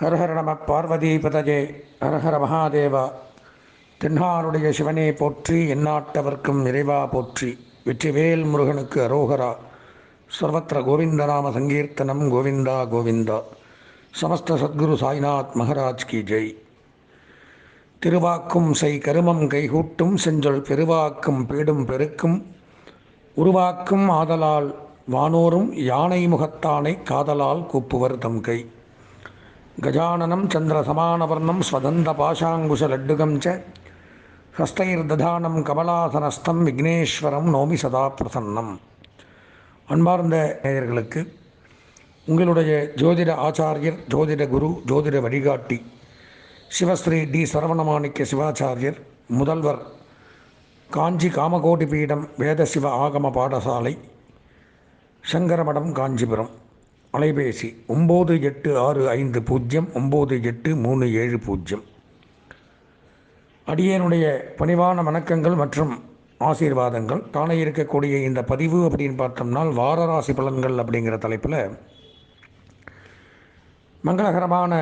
ஹரஹர நம பார்வதி பதஜே ஹரஹர மகாதேவா. தென்னாருடைய சிவனே போற்றி எந்நாட்டவர்க்கும் இறைவா போற்றி. வெற்றிவேல் முருகனுக்கு அரோகரா. சர்வத்திர கோவிந்தநாம சங்கீர்த்தனம் கோவிந்தா கோவிந்தா. சமஸ்த சத்குரு சாய்நாத் மகராஜ் கி ஜெய். திருவாக்கும் செய் கருமம் கைகூட்டும் செஞ்சொல் பெருவாக்கும் பீடும் பெருக்கும். உருவாக்கும் ஆதலால் வானோரும் யானை முகத்தானை காதலால் கூப்புவர் தம் கை. கஜானனம் சந்திரசமானவர்ணம் ஸ்வதந்த பாஷாங்குஷ லட்டுகம் ச ஹஸ்தைர்ததானம் கமலாசனஸ்தம் விக்னேஸ்வரம் நோமி சதா பிரசன்னம். அன்பார்ந்த நேயர்களுக்கு உங்களுடைய ஜோதிட ஆச்சாரியர் ஜோதிட குரு ஜோதிட வழிகாட்டி சிவஸ்ரீ டி சரவணமாணிக்க சிவாச்சாரியர் முதல்வர் காஞ்சி காமகோடி பீடம் வேத சிவ ஆகம பாடசாலை சங்கரமடம் காஞ்சிபுரம். அலைபேசி ஒம்பது எட்டு ஆறு ஐந்து பூஜ்ஜியம் ஒம்பது எட்டு மூணு ஏழு பூஜ்ஜியம் அடியேனுடைய பணிவான வணக்கங்கள் மற்றும் ஆசீர்வாதங்கள். காண இருக்கக்கூடிய இந்த பதிவு அப்படின்னு பார்த்தோம்னால் வாரராசி பலன்கள் அப்படிங்கிற தலைப்பில் மங்களகரமான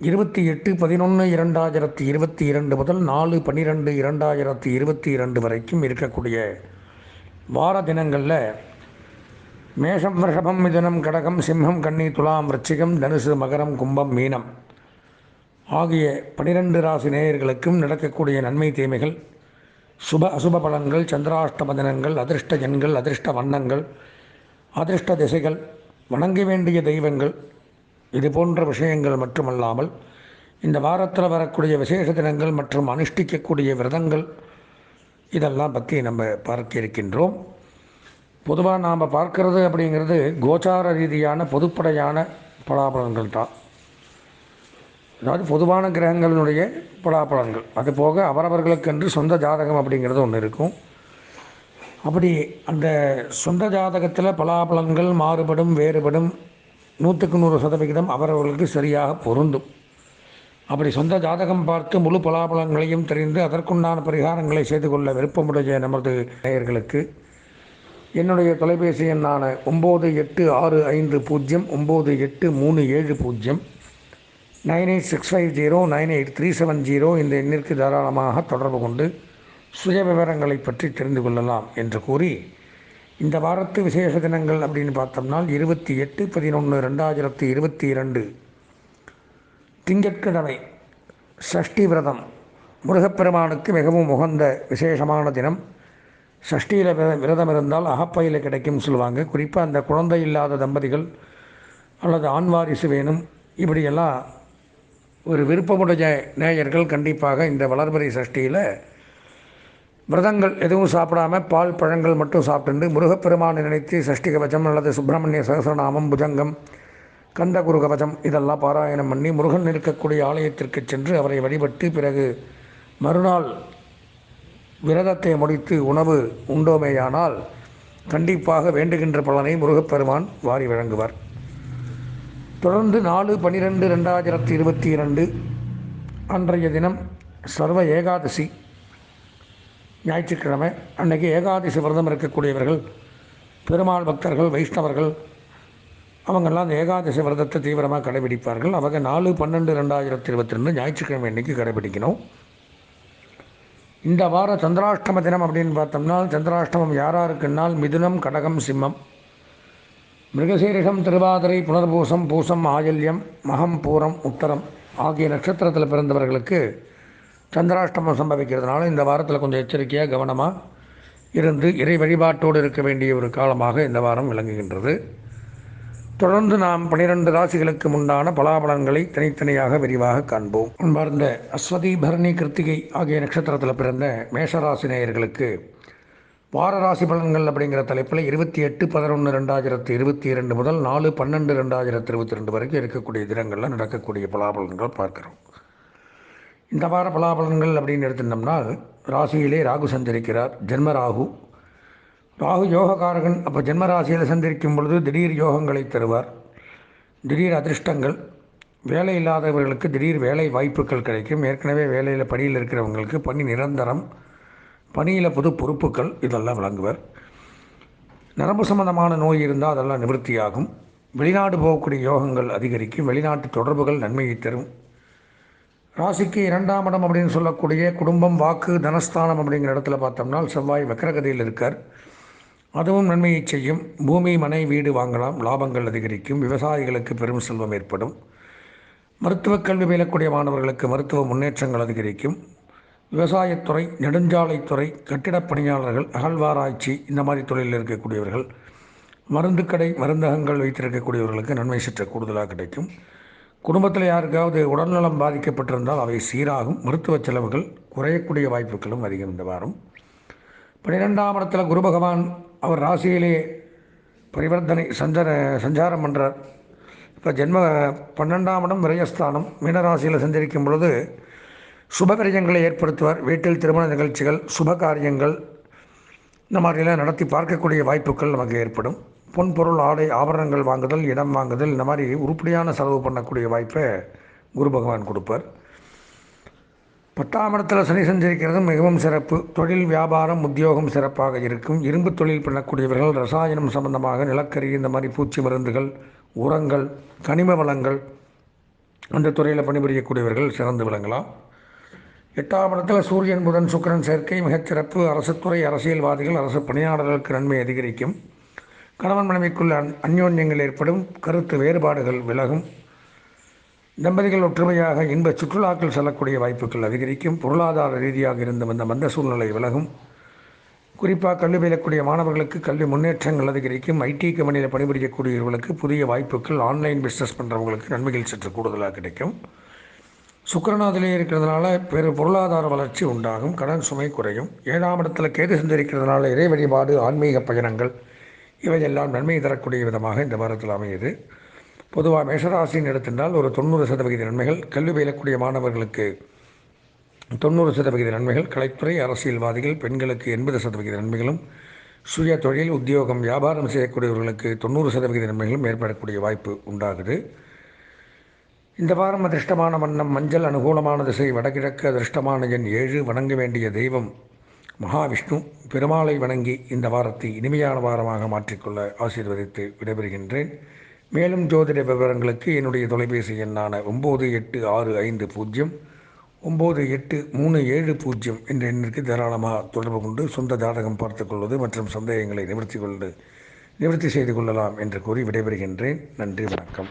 இருபத்தி எட்டு பதினொன்று இரண்டாயிரத்தி இருபத்தி இரண்டு முதல் நாலு பன்னிரெண்டு இரண்டாயிரத்தி இருபத்தி இரண்டு வரைக்கும் இருக்கக்கூடிய வார தினங்களில் மேஷம் ரிஷபம் மிதனம் கடகம் சிம்மம் கன்னி துலாம் விருச்சிகம் தனுசு மகரம் கும்பம் மீனம் ஆகிய பனிரெண்டு ராசி நேயர்களுக்கும் நடக்கக்கூடிய நன்மை தீமைகள் சுப அசுப பலன்கள் சந்திராஷ்டம தினங்கள் அதிர்ஷ்ட எண்கள் அதிர்ஷ்ட வண்ணங்கள் அதிர்ஷ்ட திசைகள் வணங்க வேண்டிய தெய்வங்கள் இது போன்ற விஷயங்கள் மட்டுமல்லாமல் இந்த வாரத்தில் வரக்கூடிய விசேஷ தினங்கள் மற்றும் அனுஷ்டிக்கக்கூடிய விரதங்கள் இதெல்லாம் பற்றி நம்ம பார்க்க இருக்கின்றோம். பொதுவாக நாம் பார்க்கறது அப்படிங்கிறது கோச்சார ரீதியான பொதுப்படையான பலாபலன்கள் தான். அதாவது பொதுவான கிரகங்களினுடைய பலாபலன்கள். அது போக அவரவர்களுக்கென்று சொந்த ஜாதகம் அப்படிங்கிறது ஒன்று இருக்கும். அப்படி அந்த சொந்த ஜாதகத்தில் பலாபலன்கள் மாறுபடும் வேறுபடும் நூற்றுக்கு நூறு சதவிகிதம் அவரவர்களுக்கு சரியாக பொருந்தும். அப்படி சொந்த ஜாதகம் பார்த்து முழு பலாபலங்களையும் தெரிந்து அதற்குண்டான பரிகாரங்களை செய்து கொள்ள விருப்பமுடைய நமது நேயர்களுக்கு. என்னுடைய தொலைபேசி எண்ணான ஒம்பது எட்டு ஆறு ஐந்து பூஜ்ஜியம் ஒம்பது எட்டு மூணு ஏழு பூஜ்ஜியம். Nine eight six five zero nine eight three seven zero இந்த எண்ணிற்கு தாராளமாக தொடர்பு கொண்டு சுய விவரங்களை பற்றி தெரிந்து கொள்ளலாம் என்று கூறி இந்த வாரத்து விசேஷ தினங்கள் அப்படின்னு பார்த்தோம்னா இருபத்தி எட்டு பதினொன்று ரெண்டாயிரத்தி இருபத்தி இரண்டு. திங்கட்கிழமை சஷ்டி விரதம். முருகப்பெருமானுக்கு மிகவும் உகந்த விசேஷமான தினம். சஷ்டியில் விரதம் இருந்தால் அகப்பையில் கிடைக்கும் சொல்லுவாங்க. குறிப்பாக அந்த குழந்தை இல்லாத தம்பதிகள் அல்லது ஆண் வாரிசு வேணும். இப்படியெல்லாம் ஒரு விருப்பமுடைய நேயர்கள் கண்டிப்பாக இந்த வளர்பறை சஷ்டியில் விரதங்கள் எதுவும் சாப்பிடாம பால் பழங்கள் மட்டும் சாப்பிட்டு முருகப்பெருமானை நினைத்து சஷ்டி கவச்சம் அல்லது சுப்பிரமணிய சகசரநாமம் புஜங்கம் கந்தகுரு கவச்சம் இதெல்லாம் பாராயணம் பண்ணி முருகன் இருக்கக்கூடிய ஆலயத்திற்கு சென்று அவரை வழிபட்டு பிறகு மறுநாள் விரதத்தை முடித்து உணவு உண்டோமேயானால் கண்டிப்பாக வேண்டுகின்ற பலனை முருகப்பெருமான் வாரி வழங்குவார். தொடர்ந்து நாலு பன்னிரெண்டு ரெண்டாயிரத்தி இருபத்தி இரண்டு அன்றைய தினம் சர்வ ஏகாதசி ஞாயிற்றுக்கிழமை அன்னைக்கு ஏகாதசி விரதம் இருக்கக்கூடியவர்கள் பெருமாள் பக்தர்கள் வைஷ்ணவர்கள் அவங்கெல்லாம் அந்த ஏகாதசி விரதத்தை தீவிரமாக கடைபிடிப்பார்கள். அவங்க நாலு பன்னெண்டு ரெண்டாயிரத்தி இருபத்தி ரெண்டு ஞாயிற்றுக்கிழமை அன்றைக்கி கடைபிடிக்கணும். இந்த வார சந்திராஷ்டம தினம் அப்படின்னு பார்த்தோம்னா சந்திராஷ்டமம் யாராருக்குன்னால் மிதுனம் கடகம் சிம்மம் மிருகசீரிஷம் திருவாதிரை புனர்பூசம் பூசம் ஆயில்யம் மகம் பூரம் உத்தரம் ஆகிய நட்சத்திரத்தில் பிறந்தவர்களுக்கு சந்திராஷ்டமம் சம்பவிக்கிறதுனால இந்த வாரத்தில் கொஞ்சம் எச்சரிக்கையாக கவனமாக இருந்து இறை வழிபாட்டோடு இருக்க வேண்டிய ஒரு காலமாக இந்த வாரம் விளங்குகின்றது. தொடர்ந்து நாம் பனிரெண்டு ராசிகளுக்கு உண்டான பலாபலன்களை தனித்தனியாக விரிவாக காண்போம். அன்பார்ந்த அஸ்வதி பரணி கிருத்திகை ஆகிய நட்சத்திரத்தில் பிறந்த மேஷராசி நேயர்களுக்கு வார ராசி பலன்கள் அப்படிங்கிற தலைப்பில் இருபத்தி எட்டு பதினொன்று ரெண்டாயிரத்து இருபத்தி இரண்டு முதல் நாலு பன்னெண்டு ரெண்டாயிரத்து இருபத்தி ரெண்டு வரைக்கும் இருக்கக்கூடிய தினங்களில் நடக்கக்கூடிய பலாபலன்கள் பார்க்குறோம். இந்த வார பலாபலன்கள் அப்படின்னு எடுத்துட்டோம்னா ராசியிலே ராகு சந்திரிக்கிறார் ஜென்ம ராகு ராகு யோகக்காரகன் அப்போ ஜென்ம ராசியில் சந்திரிக்கும் பொழுது திடீர் யோகங்களை தருவார். திடீர் அதிர்ஷ்டங்கள். வேலை இல்லாதவர்களுக்கு திடீர் வேலை வாய்ப்புகள் கிடைக்கும். ஏற்கனவே வேலையில் பணியில் இருக்கிறவங்களுக்கு பணி நிரந்தரம். பணியில் புது பொறுப்புகள் இதெல்லாம் வழங்குவார். நரம்பு சம்பந்தமான நோய் இருந்தால் அதெல்லாம் நிவர்த்தியாகும். வெளிநாடு போகக்கூடிய யோகங்கள் அதிகரிக்கும். வெளிநாட்டு தொடர்புகள் நன்மையை தரும். ராசிக்கு இரண்டாம் இடம் அப்படின்னு சொல்லக்கூடிய குடும்பம் வாக்கு தனஸ்தானம் அப்படிங்கிற இடத்துல பார்த்தோம்னா செவ்வாய் வக்கரகதியில் இருக்கார். அதுவும் நன்மையை செய்யும். பூமி மனை வீடு வாங்கலாம். லாபங்கள் அதிகரிக்கும். விவசாயிகளுக்கு பெரும் செல்வம் ஏற்படும். மருத்துவக் கல்வி பயிலக்கூடிய மாணவர்களுக்கு மருத்துவ முன்னேற்றங்கள் அதிகரிக்கும். விவசாயத்துறை நெடுஞ்சாலைத்துறை கட்டிடப் பணியாளர்கள் அகழ்வாராய்ச்சி இந்த மாதிரி தொழிலில் இருக்கக்கூடியவர்கள் மருந்துக்கடை மருந்தகங்கள் வைத்திருக்கக்கூடியவர்களுக்கு நன்மை சற்று கூடுதலாக கிடைக்கும். குடும்பத்தில் யாருக்காவது உடல்நலம் பாதிக்கப்பட்டிருந்தால் அவை சீராகும். மருத்துவ செலவுகள் குறையக்கூடிய வாய்ப்புகளும் அதிகம் இந்த வாரம். பன்னிரெண்டாம் இடத்துல குரு பகவான் அவர் ராசியிலே பரிவர்த்தனை சஞ்சார சஞ்சாரம் பண்ணுறார் இப்போ ஜென்ம பன்னெண்டாம் இடம் விரயஸ்தானம். மீனராசியில் சஞ்சரிக்கும் பொழுது சுபகரியங்களை ஏற்படுத்துவார். வீட்டில் திருமண நிகழ்ச்சிகள் சுப காரியங்கள் இந்த மாதிரிலாம் நடத்தி பார்க்கக்கூடிய வாய்ப்புகள் நமக்கு ஏற்படும். பொன் பொருள் ஆடை ஆபரணங்கள் வாங்குதல் இடம் வாங்குதல் இந்த மாதிரி உருப்படியான செலவு பண்ணக்கூடிய வாய்ப்பை குரு பகவான் கொடுப்பார். பத்தாம் இடத்துல சனி சஞ்சரிக்கிறது மிகவும் சிறப்பு. தொழில் வியாபாரம் உத்தியோகம் சிறப்பாக இருக்கும். இரும்பு தொழில் பண்ணக்கூடியவர்கள் ரசாயனம் சம்பந்தமாக நிலக்கரி இந்த மாதிரி பூச்சி மருந்துகள் உரங்கள் கனிம வளங்கள் அந்த துறையில் பணிபுரியக்கூடியவர்கள் சிறந்து விளங்கலாம். எட்டாம் இடத்துல சூரியன் புதன் சுக்கிரன் சேர்க்கை மிகச்சிறப்பு. அரசுத்துறை அரசியல்வாதிகள் அரசு பணியாளர்களுக்கு நன்மை அதிகரிக்கும். கணவன் மனைவிக்குள்ள அந் அந்யோன்யங்கள் ஏற்படும் கருத்து வேறுபாடுகள் விலகும். தம்பதிகள் ஒற்றுமையாக இன்ப சுற்றுலாக்கள் செல்லக்கூடிய வாய்ப்புகள் அதிகரிக்கும். பொருளாதார ரீதியாக இருந்த வந்த மந்த சூழ்நிலை விலகும். குறிப்பாக கல்வி பயிலக்கூடிய மாணவர்களுக்கு கல்வி முன்னேற்றங்கள் அதிகரிக்கும். ஐடி கம்பெனியில் பணிபுரியக்கூடியவர்களுக்கு புதிய வாய்ப்புகள் ஆன்லைன் பிஸ்னஸ் பண்ணுறவங்களுக்கு நன்மைகள் சற்று கூடுதலாக கிடைக்கும். சுக்கரநாதிலே இருக்கிறதுனால பெரு பொருளாதார வளர்ச்சி உண்டாகும். கடன் சுமை குறையும். ஏழாம் இடத்துல கேது சென்றிருக்கிறதுனால இறை வழிபாடு ஆன்மீக பயணங்கள் இவையெல்லாம் நன்மை தரக்கூடிய விதமாக இந்த வாரத்தில் அமையுது. பொதுவாக மேஷராசின்னு எடுத்திருந்தால் ஒரு தொண்ணூறு சதவிகித நன்மைகள் கல்வி பயிலக்கூடிய மாணவர்களுக்கு தொண்ணூறு சதவிகித நன்மைகள் கலைத்துறை அரசியல்வாதிகள் பெண்களுக்கு எண்பது சதவிகித நன்மைகளும் சுய தொழில் உத்தியோகம் வியாபாரம் செய்யக்கூடியவர்களுக்கு தொண்ணூறு சதவிகித நன்மைகளும் ஏற்படக்கூடிய வாய்ப்பு உண்டாகுது. இந்த வாரம் அதிர்ஷ்டமான வண்ணம் மஞ்சள் அனுகூலமான திசை வடகிழக்கு அதிர்ஷ்டமான எண் ஏழு வணங்க வேண்டிய தெய்வம் மகாவிஷ்ணு பெருமாளை வணங்கி இந்த வாரத்தை இனிமையான வாரமாக மாற்றிக்கொள்ள ஆசீர்வதித்து விடைபெறுகின்றேன். மேலும் ஜோதிட விவரங்களுக்கு என்னுடைய தொலைபேசி எண்ணான ஒம்பது எட்டு ஆறு ஐந்து பூஜ்ஜியம் ஒம்பது எட்டு மூணு ஏழு பூஜ்ஜியம் என்ற எண்ணிற்கு தாராளமாக தொடர்பு கொண்டு சொந்த ஜாதகம் பார்த்துக்கொள்வது மற்றும் சந்தேகங்களை நிவர்த்தி கொண்டு நிவர்த்தி செய்து கொள்ளலாம் என்று கூறி விடைபெறுகின்றேன். நன்றி வணக்கம்.